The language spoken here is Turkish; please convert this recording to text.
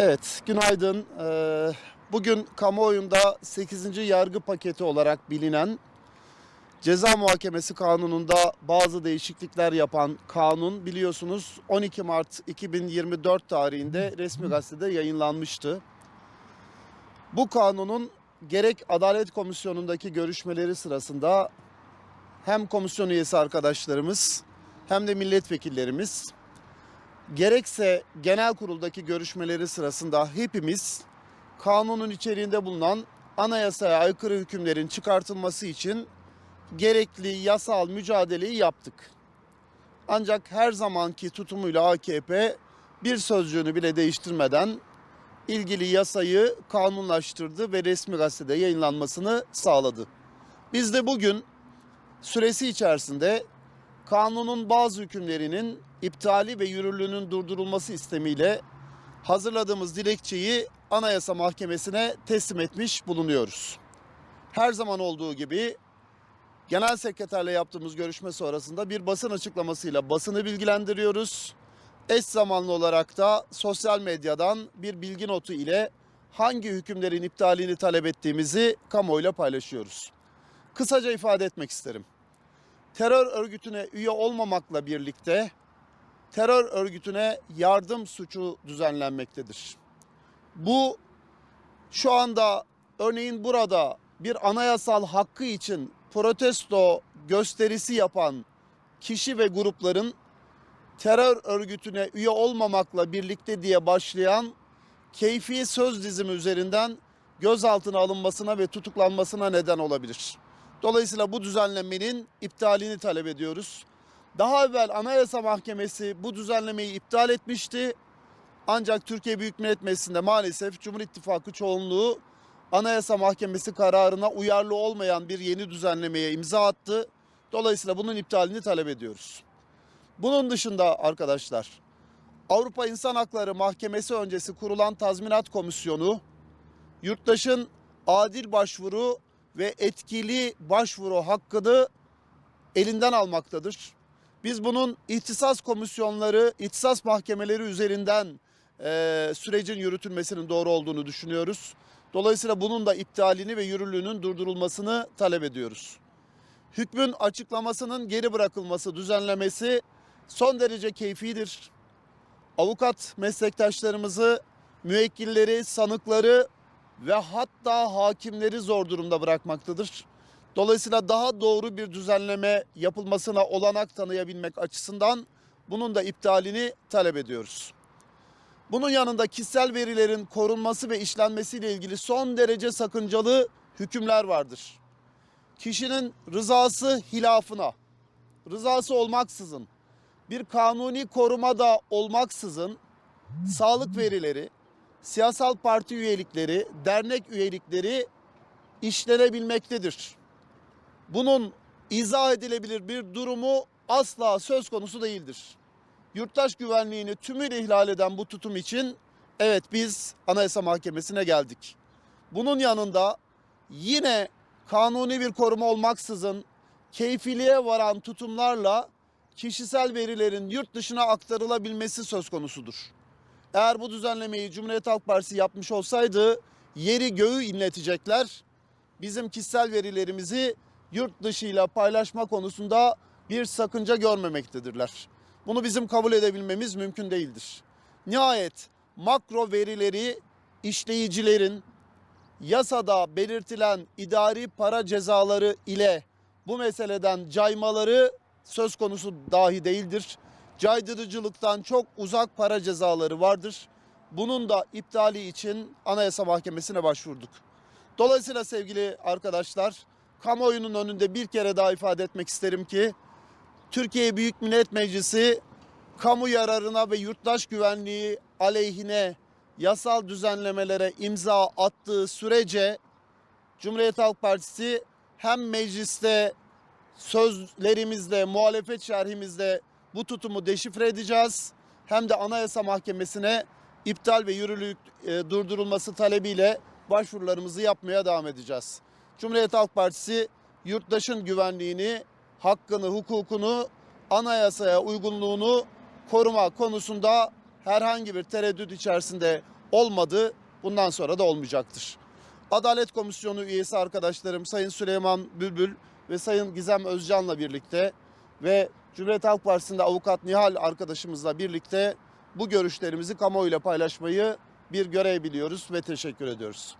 Evet, günaydın. Ee, Bugün kamuoyunda 8. yargı paketi olarak bilinen Ceza Muhakemesi Kanunu'nda bazı değişiklikler yapan kanun biliyorsunuz 12 Mart 2024 tarihinde resmi gazetede yayınlanmıştı. Bu kanunun gerek Adalet Komisyonu'ndaki görüşmeleri sırasında hem komisyon üyesi arkadaşlarımız hem de milletvekillerimiz gerekse genel kuruldaki görüşmeleri sırasında hepimiz kanunun içeriğinde bulunan anayasaya aykırı hükümlerin çıkartılması için gerekli yasal mücadeleyi yaptık. Ancak her zamanki tutumuyla AKP bir sözcüğünü bile değiştirmeden ilgili yasayı kanunlaştırdı ve resmi gazetede yayınlanmasını sağladı. Biz de bugün süresi içerisinde kanunun bazı hükümlerinin iptali ve yürürlüğünün durdurulması istemiyle hazırladığımız dilekçeyi Anayasa Mahkemesi'ne teslim etmiş bulunuyoruz. Her zaman olduğu gibi Genel Sekreterle yaptığımız görüşme sonrasında bir basın açıklamasıyla basını bilgilendiriyoruz. Eş zamanlı olarak da sosyal medyadan bir bilgi notu ile hangi hükümlerin iptalini talep ettiğimizi kamuoyuyla paylaşıyoruz. Kısaca ifade etmek isterim. Terör örgütüne üye olmamakla birlikte terör örgütüne yardım suçu düzenlenmektedir. Bu şu anda örneğin burada bir anayasal hakkı için protesto gösterisi yapan kişi ve grupların terör örgütüne üye olmamakla birlikte diye başlayan keyfi söz dizimi üzerinden gözaltına alınmasına ve tutuklanmasına neden olabilir. Dolayısıyla bu düzenlemenin iptalini talep ediyoruz. Daha evvel Anayasa Mahkemesi bu düzenlemeyi iptal etmişti. Ancak Türkiye Büyük Millet Meclisi'nde maalesef Cumhur İttifakı çoğunluğu Anayasa Mahkemesi kararına uyarlı olmayan bir yeni düzenlemeye imza attı. Dolayısıyla bunun iptalini talep ediyoruz. Bunun dışında arkadaşlar Avrupa İnsan Hakları Mahkemesi öncesi kurulan tazminat komisyonu yurttaşın adil başvuru ve etkili başvuru hakkını elinden almaktadır. Biz bunun ihtisas komisyonları, ihtisas mahkemeleri üzerinden e, sürecin yürütülmesinin doğru olduğunu düşünüyoruz. Dolayısıyla bunun da iptalini ve yürürlüğünün durdurulmasını talep ediyoruz. Hükmün açıklamasının geri bırakılması düzenlemesi son derece keyfidir. Avukat meslektaşlarımızı, müvekkilleri, sanıkları ve hatta hakimleri zor durumda bırakmaktadır. Dolayısıyla daha doğru bir düzenleme yapılmasına olanak tanıyabilmek açısından bunun da iptalini talep ediyoruz. Bunun yanında kişisel verilerin korunması ve işlenmesiyle ilgili son derece sakıncalı hükümler vardır. Kişinin rızası hilafına, rızası olmaksızın, bir kanuni koruma da olmaksızın sağlık verileri, siyasal parti üyelikleri, dernek üyelikleri işlenebilmektedir. Bunun izah edilebilir bir durumu asla söz konusu değildir. Yurttaş güvenliğini tümüyle ihlal eden bu tutum için evet biz Anayasa Mahkemesi'ne geldik. Bunun yanında yine kanuni bir koruma olmaksızın keyfiliğe varan tutumlarla kişisel verilerin yurt dışına aktarılabilmesi söz konusudur. Eğer bu düzenlemeyi Cumhuriyet Halk Partisi yapmış olsaydı yeri göğü inletecekler. Bizim kişisel verilerimizi yurt dışıyla paylaşma konusunda bir sakınca görmemektedirler. Bunu bizim kabul edebilmemiz mümkün değildir. Nihayet makro verileri işleyicilerin yasada belirtilen idari para cezaları ile bu meseleden caymaları söz konusu dahi değildir. Caydırıcılıktan çok uzak para cezaları vardır. Bunun da iptali için Anayasa Mahkemesi'ne başvurduk. Dolayısıyla sevgili arkadaşlar, kamuoyunun önünde bir kere daha ifade etmek isterim ki Türkiye Büyük Millet Meclisi kamu yararına ve yurttaş güvenliği aleyhine yasal düzenlemelere imza attığı sürece Cumhuriyet Halk Partisi hem mecliste sözlerimizle, muhalefet şerhimizle bu tutumu deşifre edeceğiz. Hem de Anayasa Mahkemesi'ne iptal ve yürürlük e, durdurulması talebiyle başvurularımızı yapmaya devam edeceğiz. Cumhuriyet Halk Partisi yurttaşın güvenliğini, hakkını, hukukunu, anayasaya uygunluğunu koruma konusunda herhangi bir tereddüt içerisinde olmadı. Bundan sonra da olmayacaktır. Adalet Komisyonu üyesi arkadaşlarım Sayın Süleyman Bülbül ve Sayın Gizem Özcan'la birlikte ve Cumhuriyet Halk Partisi'nde avukat Nihal arkadaşımızla birlikte bu görüşlerimizi kamuoyuyla paylaşmayı bir görev biliyoruz ve teşekkür ediyoruz.